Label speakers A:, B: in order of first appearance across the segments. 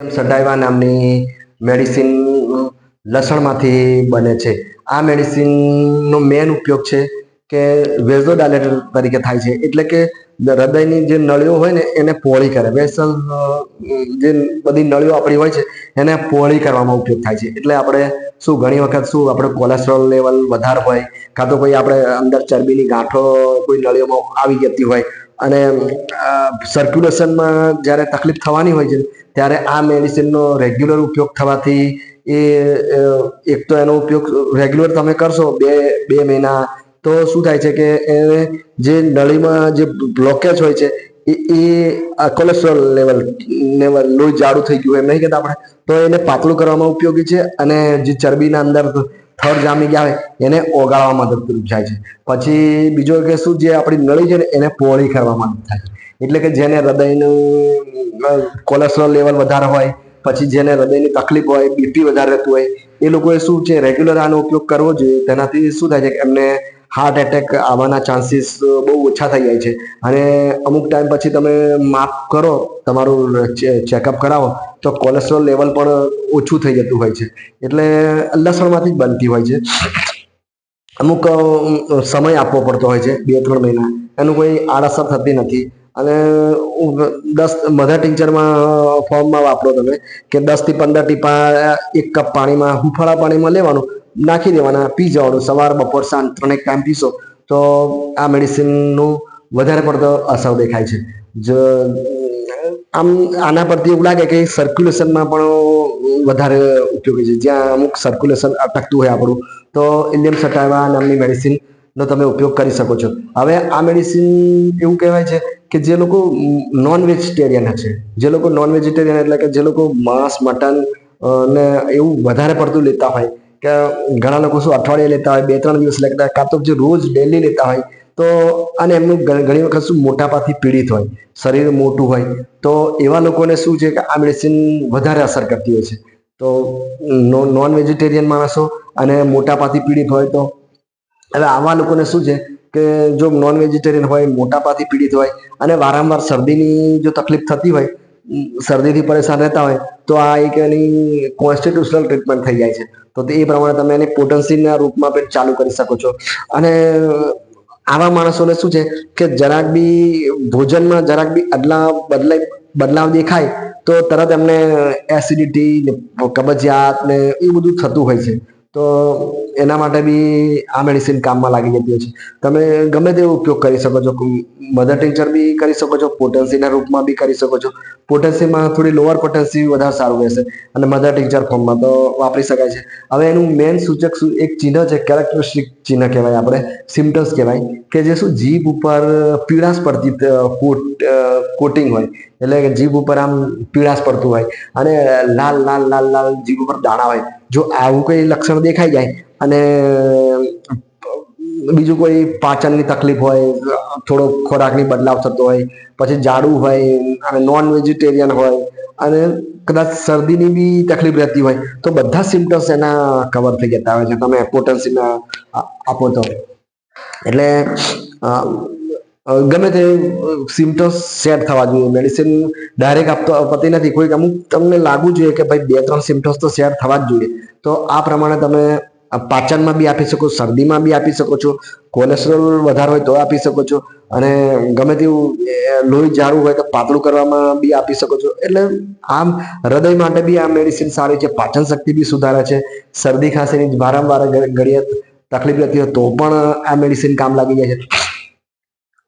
A: સટાઈવા નામની મેડિસિન લસણમાંથી બને છે. આ મેડિસિનનો મેન ઉપયોગ છે કે વેઝોડાયલેટર તરીકે થાય છે. એટલે કે હૃદયની જે નળીઓ હોય ને, એને પહોળી કરે. વેસલ જે બધી નળીઓ આપણી હોય છે, એને પહોળી કરવામાં ઉપયોગ થાય છે. એટલે આપણે શું, ઘણી વખત શું, આપણે કોલેસ્ટ્રોલ લેવલ વધારે હોય, કાં તો કોઈ આપણે અંદર ચરબીની ગાંઠો કોઈ નળીઓમાં આવી જતી હોય અને સર્ક્યુલેશનમાં જ્યારે તકલીફ થવાની હોય છે, ત્યારે આ મેડિસિનનો રેગ્યુલર ઉપયોગ થવાથી એ એક તો એનો ઉપયોગ રેગ્યુલર તમે કરશો બે બે મહિના, તો શું થાય છે કે એ જે નળીમાં જે બ્લોકેજ હોય છે, એ એ કોલેસ્ટ્રોલ લેવલ લેવલ લોહી જાડું થઈ ગયું એમ નહીં કહેતા આપણે, તો એને પાતળું કરવામાં ઉપયોગી છે અને જે ચરબીના અંદર થર જામી ગયા હોય, એને ઓગાળવામાં મદદરૂપ થાય છે. પછી બીજો કે શું જે આપણી નળી છે ને, એને પહોળી કરવામાં મદદ થાય છે. એટલે કે જેને હૃદયનું કોલેસ્ટ્રોલ લેવલ વધારે હોય, પછી જેને હૃદયની તકલીફ હોય બીપી વધારે રહેતું હોય, એ લોકોએ શું છે રેગ્યુલર આનો ઉપયોગ કરવો જોઈએ. તેનાથી શું થાય છે કે એમને હાર્ટ એટેક આવવાના ચાન્સીસ બહુ ઓછા થઈ જાય છે. અને અમુક ટાઈમ પછી તમે માપ કરો, તમારું ચેકઅપ કરાવો, તો કોલેસ્ટ્રોલ લેવલ પણ ઓછું થઈ જતું હોય છે. એટલે લસણમાંથી જ બનતી હોય છે. અમુક સમય આપવો પડતો હોય છે, બે, ત્રણ મહિના. એનું કોઈ આડઅસર થતી નથી. અને દસ, બધા ટિંચરમાં ફોર્મમાં વાપરો તમે કે દસથી પંદર ટીપા એક કપ પાણીમાં, હુંફાળા પાણીમાં લેવાનું, નાખી દેવાના, પી જવાનું, સવાર, બપોર, સાંજ, ત્રણેક ટાઈમ પીશો, તો આ મેડિસિનનું વધારે પડતો અસર દેખાય છે. જ, આમ, આના પરથી એવું લાગે કે સર્ક્યુલેશનમાં પણ વધારે ઉપયોગી છે. જ્યાં અમુક સર્ક્યુલેશન અટકતું હોય આપણું, તો ઇન્ડિયન સટાવા નામની મેડિસિનનો તમે ઉપયોગ કરી શકો છો. હવે આ મેડિસિન એવું કહેવાય છે કે જે લોકો નોન વેજીટેરિયન છે. જે લોકો નોન વેજીટેરિયન એટલે કે જે લોકો માંસ, મટન ને એવું વધારે પડતું લેતા હોય. કે ઘણા લોકો શું અઠવાડિયે લેતા હોય, બે, ત્રણ દિવસ લેતા કાં તો જે રોજ ડેલી લેતા હોય, તો અને એમનું ઘણી વખત શું મોટાપાથી પીડિત હોય, શરીર મોટું હોય, તો એવા લોકોને શું છે કે આ મેડિસિન વધારે અસર કરતી હોય છે. તો નોન વેજીટેરિયન માણસો અને મોટાપાથી પીડિત હોય તો હવે આવા લોકોને શું છે કે જો નોન વેજીટેરિયન હોય, મોટાપાથી પીડિત હોય અને વારંવાર શરદીની જો તકલીફ થતી હોય શરદીથી પરેશાન રહેતા હોય, તો આ એક એની કોન્સ્ટિટ્યુશનલ ટ્રીટમેન્ટ થઈ જાય છે. તો તે એ પ્રમાણે તમે એની પોટન્સીના રૂપમાં પણ ચાલુ કરી શકો છો. અને આવા માણસોને શું છે કે જરાક બી ભોજનમાં જરાક બી અદલા, બદલાઈ, બદલાવ દેખાય તો તરત એમને એસિડિટી ને, કબજિયાત ને એ બધું થતું હોય છે. તો એના માટે બી આ મેડિસિન કામમાં લાગી જતી હોય છે. તમે ગમે તેવો ઉપયોગ કરી શકો છો. મધર ટિંચર બી કરી શકો છો. પોટેન્સીના રૂપમાં બી કરી શકો છો. પોટેન્સીમાં થોડી લોઅર પોટેન્સી વધારે સારું રહેશે. અને મધર ટિંચર ફોર્મમાં તો વાપરી શકાય છે. હવે એનું મેઇન સૂચક એક ચિહ્ન છે. કેરેક્ટરિસ્ટિક ચિહ્ન કહેવાય આપણે. સિમ્ટમ્સ કહેવાય. કે જે શું જીભ ઉપર પીળાશ પડતી ફૂટ કોટિંગ હોય, એટલે જીભ ઉપર આમ પીળાશ પડતું હોય અને લાલ લાલ લાલ લાલ જીભ ઉપર દાણા હોય. જો આવું કોઈ લક્ષણ દેખાઈ જાય અને બીજું કોઈ પાચનની તકલીફ હોય, થોડો ખોરાકની બદલાવ થતો હોય, પછી જાડું હોય, અને નોન વેજીટેરિયન હોય, અને કદાચ શરદીની બી તકલીફ રહેતી હોય, તો બધા સિમ્ટમ્સ એના કવર થઈ જતા હોય છે. તમે પોટન્સીના આપો તો. એટલે ગમે તે સિમ્ટમ્સ સેટ થવા જોઈએ. મેડિસિન ડાયરેક્ટ આપતો આપતી નથી. કોઈક અમુક તમને લાગવું જોઈએ કે ભાઈ બે, ત્રણ સિમ્ટમ્સ તો સેટ થવા જ જોઈએ. તો આ પ્રમાણે તમે પાચનમાં બી આપી શકો, શરદીમાં બી આપી શકો છો કોલેસ્ટ્રોલ વધારે હોય તો આપી શકો છો, અને ગમે તેવું લોહી જાડું હોય તો પાતળું કરવામાં બી આપી શકો છો. એટલે આમ હૃદય માટે બી આ મેડિસિન સારી છે. પાચન શક્તિ બી સુધારે છે. શરદી ખાંસીની વારંવાર ઘ- તકલીફ રહેતી હોય તો પણ આ મેડિસિન કામ લાગી જાય છે.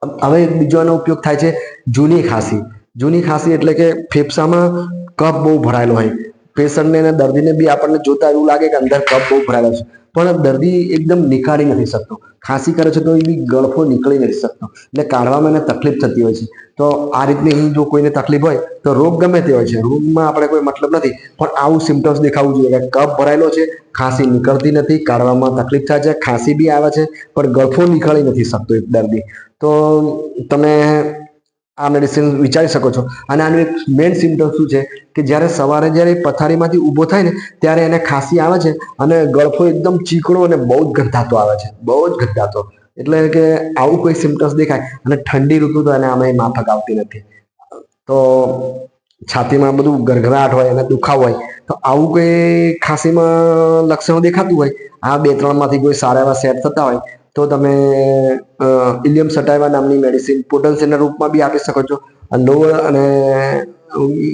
A: હવે બીજો એનો ઉપયોગ થાય છે જૂની ખાંસી. જૂની ખાંસી એટલે કે ફેફસામાં કફ બહુ ભરાયેલો હોય. પેશન્ટને અને દર્દીને બી આપણને જોતા એવું લાગે કે અંદર કફ બહુ ભરાયો છે. પણ દર્દી એકદમ નીકાળી નથી શકતો. ખાંસી કરે છે તો એ ગળફો નીકળી નથી શકતો. એટલે કાઢવામાં એને તકલીફ થતી હોય છે. તો આ રીતની જો કોઈને તકલીફ હોય, તો રોગ ગમે તે હોય છે. રોગમાં આપણે કોઈ મતલબ નથી, પણ આવું સિમ્ટમ્સ દેખાવું જોઈએ. કે કફ ભરાયેલો છે, ખાંસી નીકળતી નથી, કાઢવામાં તકલીફ થાય છે, ખાંસી બી આવે છે, પણ ગળફો નીકળી નથી શકતો એક દર્દી. તો તમે આ મેડિસિન વિચારી શકો છો. અને આનું એક મેઇન સિમ્ટમ શું છે કે જ્યારે સવારે જ્યારે પથારીમાંથી ઊભો થાય ને, ત્યારે એને ખાંસી આવે છે અને ગળફો એકદમ ચીકણો અને બહુ જ ગંધાતો આવે છે. બહુ જ ગંધાતો. એટલે કે આવું કોઈ સિમ્ટમ્સ દેખાય અને ઠંડી ઋતુ તો એને આમાં માફક આવતી નથી. તો છાતીમાં બધું ગરગરાટ હોય અને દુખાવ હોય, તો આવું કોઈ ખાંસીમાં લક્ષણો દેખાતું હોય? આ બે ત્રણમાંથી કોઈ સારા એવા સેટ થતા હોય તો તમે ઇલિયમ સટાઈવા નામની મેડિસિન પોટન્સીના રૂપમાં બી આપી શકો છો અને લોઅર અને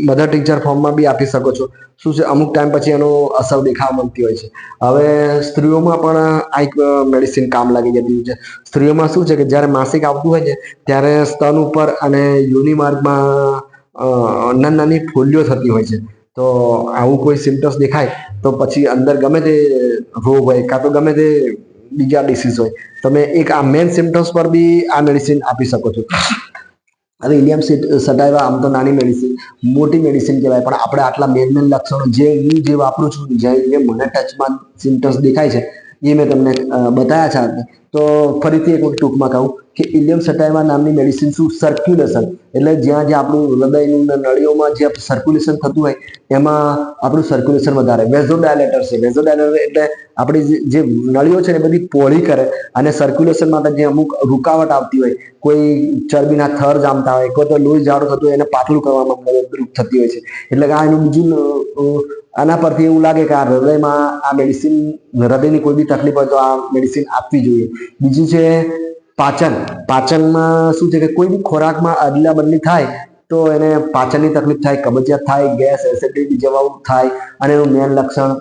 A: મધર ટીચર ફોર્મમાં બી આપી શકો છો. શું છે? અમુક ટાઈમ પછી એનો અસર દેખાવા મળતી હોય છે. હવે સ્ત્રીઓમાં પણ આ એક મેડિસિન કામ લાગી જતી છે. સ્ત્રીઓમાં શું છે કે જ્યારે માસિક આવતું હોય છે, ત્યારે સ્તન ઉપર અને યુનિમાર્ગમાં નાની નાની ફોલ્લીઓ થતી હોય છે. તો આવું કોઈ સિમ્ટમ્સ દેખાય તો પછી અંદર ગમે તે રોગ હોય, કાં તો ગમે તે બીજા ડિસીઝ હોય. તમે એક આ મેન સિમ્ટમ્સ પર બી આ મેડિસિન આપી શકો છો. હવે ઇલિયમ સટાઈવા આમ તો નાની મેડિસિન મોટી મેડિસિન કહેવાય, પણ આપણે આટલા મેન મેન લક્ષણો જે હું જે વાપરું છું, જે મને ટચમાં સિમ્ટમ્સ દેખાય છે એ મેં તમને બતાવ્યા છે આજે. તો ફરીથી એક વખત ટૂંકમાં કહું કે ઇલિયમ સટાઈવા નામની મેડિસિન શું સર્ક્યુલેશન એટલે જ્યાં જ્યાં આપણું હૃદયની નળીઓમાં જે સર્ક્યુલેશન થતું હોય, એમાં આપણું સર્ક્યુલેશન વધારે. વેઝોડાયલેટર છે. વેઝોડાયલેટર એટલે આપણી જે- નળીઓ છે એ બધી પહોળી કરે અને સર્ક્યુલેશન માટે જે અમુક રૂકાવટ આવતી હોય, કોઈ ચરબીના થર જામતા હોય, કોઈ તો લોહી જાડું થતું હોય, એને પાતળું કરવામાં મદદરૂપ થતી હોય છે. એટલે આ એનું બીજું આના પરથી એવું લાગે કે આ હૃદયમાં આ મેડિસિન હૃદયની કોઈ બી તકલીફ હોય તો આ મેડિસિન આપવી જોઈએ. બીજું છે પાચન. પાચનમાં શું છે કે કોઈ બી ખોરાકમાં અદલા બદલી થાય તો એને પાચનની તકલીફ થાય, કબજિયાત થાય, ગેસ, એસિડિટી જેવા થાય અને એનું મેન લક્ષણ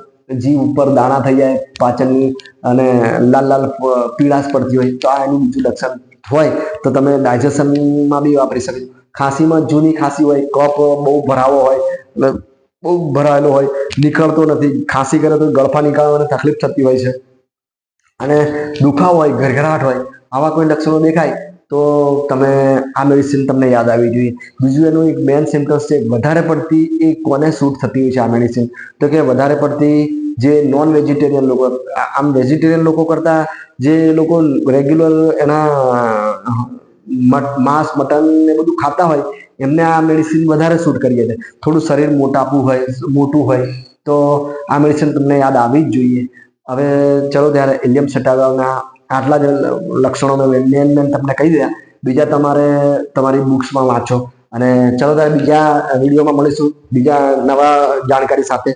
A: જીવ ઉપર દાણા થઈ જાય, પાચનની અને લાલ લાલ પીળાશ પડતી હોય તો આ એનું બીજું લક્ષણ હોય તો તમે ડાયજેશનમાં બી વાપરી શકો. ખાંસીમાં જૂની ખાંસી હોય કફ બહુ ભરાવો હોય બહુ ભરાયેલો હોય, નીકળતો નથી, ખાંસી કરે તો ગળફા નીકળવાની તકલીફ થતી હોય છે. અને દુખાવો હોય, ઘરઘરાટ હોય, આવા કોઈ લક્ષણો દેખાય, તો તમે આ મેડિસિન તમને યાદ આવી જોઈએ. બીજું એનું એક મેન સિમ્ટમ્સ છે, વધારે પડતી એ કોને સૂટ થતી હોય છે આ મેડિસિન તો કે વધારે પડતી જે નોન વેજીટેરિયન લોકો, આમ વેજીટેરિયન લોકો કરતા જે લોકો રેગ્યુલર એના માંસ, મટન ને બધું ખાતા હોય એમને આ મેડિસિન વધારે સૂટ કરીએ છે થોડું શરીર મોટાપું હોય, મોટું હોય, તો આ મેડિસિન તમને યાદ આવવી જ જોઈએ. હવે ચલો ત્યારે એલિયમ સટાવાના આટલા જ લક્ષણો મેં મેન મેન તમને કહી દીધા. બીજા તમારે તમારી બુક્સમાં વાંચો. અને ચલો ત્યારે બીજા વિડીયોમાં મળીશું. બીજા નવા જાણકારી સાથે.